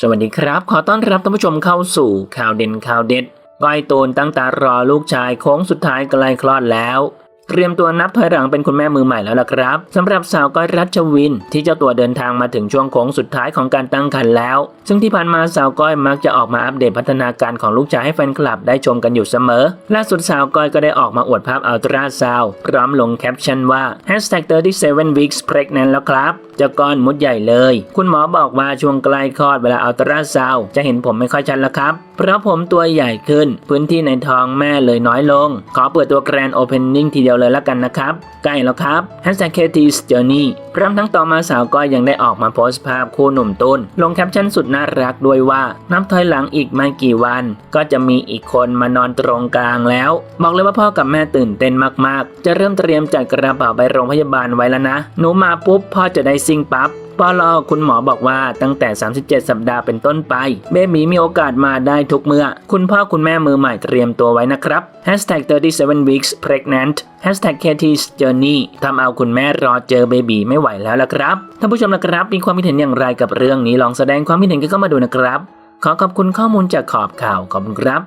สวัสดีครับ ขอต้อนรับท่านผู้ชมเข้าสู่ข่าวเด่นข่าวเด็ดก้อยตูนตั้งตารอลูกชายโค้งสุดท้ายใกล้คลอดแล้ว เตรียมตัวนับถอยหลังเป็นคุณแม่มือใหม่แล้วล่ะครับสำหรับสาวก้อยรัชวิน ที่เจ้าตัวเดินทางมาถึงช่วงโค้งสุดท้ายของการตั้งครรภ์แล้ว ซึ่งที่ผ่านมาสาวก้อยมักจะออกมาอัปเดตพัฒนาการของลูกชายให้แฟนคลับได้ชมกันอยู่เสมอล่าสุดสาวก้อยก็ได้ออกมาอวดภาพอัลตราซาวด์พร้อมลงแคปชั่นว่า 37 weeks pregnant แล้วครับเจ้าก้อนมุดใหญ่เลย คุณหมอบอกว่าช่วงใกล้คลอดเวลาอัลตราซาวด์จะเห็นผมไม่ค่อยชัดแล้วครับ เพราะผมตัวใหญ่ขึ้น พื้นที่ในท้องแม่เลยน้อยลง ขอเปิดตัวแกรนโอเพนนิ่งทีเดียวเลยละกันนะครับ ใกล้แล้วครับ KT's Journey พร้อมทั้งต่อมาสาวก้อยยังได้ออกมาโพสต์ภาพคู่หนุ่มตุนลงแคปชั่นสุดน่ารักด้วยว่านับถอยหลังอีกไม่กี่วัน ก็จะมีอีกคนมานอนตรงกลางแล้ว บอกเลยว่าพ่อกับแม่ตื่นเต้นมากๆ จะเริ่มเตรียมจัดกระเป๋าไปโรงพยาบาลไว้แล้วนะ หนูมาปุ๊บพ่อจะได้ซิ่งปั๊บ ปลอคุณหมอบอกว่าตั้งแต่ 37 สัปดาห์เป็นต้นไป เบบีมีโอกาสมาได้ทุกเมื่อ คุณพ่อคุณแม่มือใหม่เตรียมตัวไว้นะครับ Hashtag 37 weeks pregnant Hashtag Katie's journey ทำเอาคุณแม่รอเจอเบบีไม่ไหวแล้วละครับ ท่านผู้ชมนะครับ มีความคิดเห็นอย่างไรกับเรื่องนี้ลองแสดงความคิดเห็นกันเข้ามาดูนะครับ ขอขอบคุณข้อมูลจากขอบข่าวขอบคุณครับ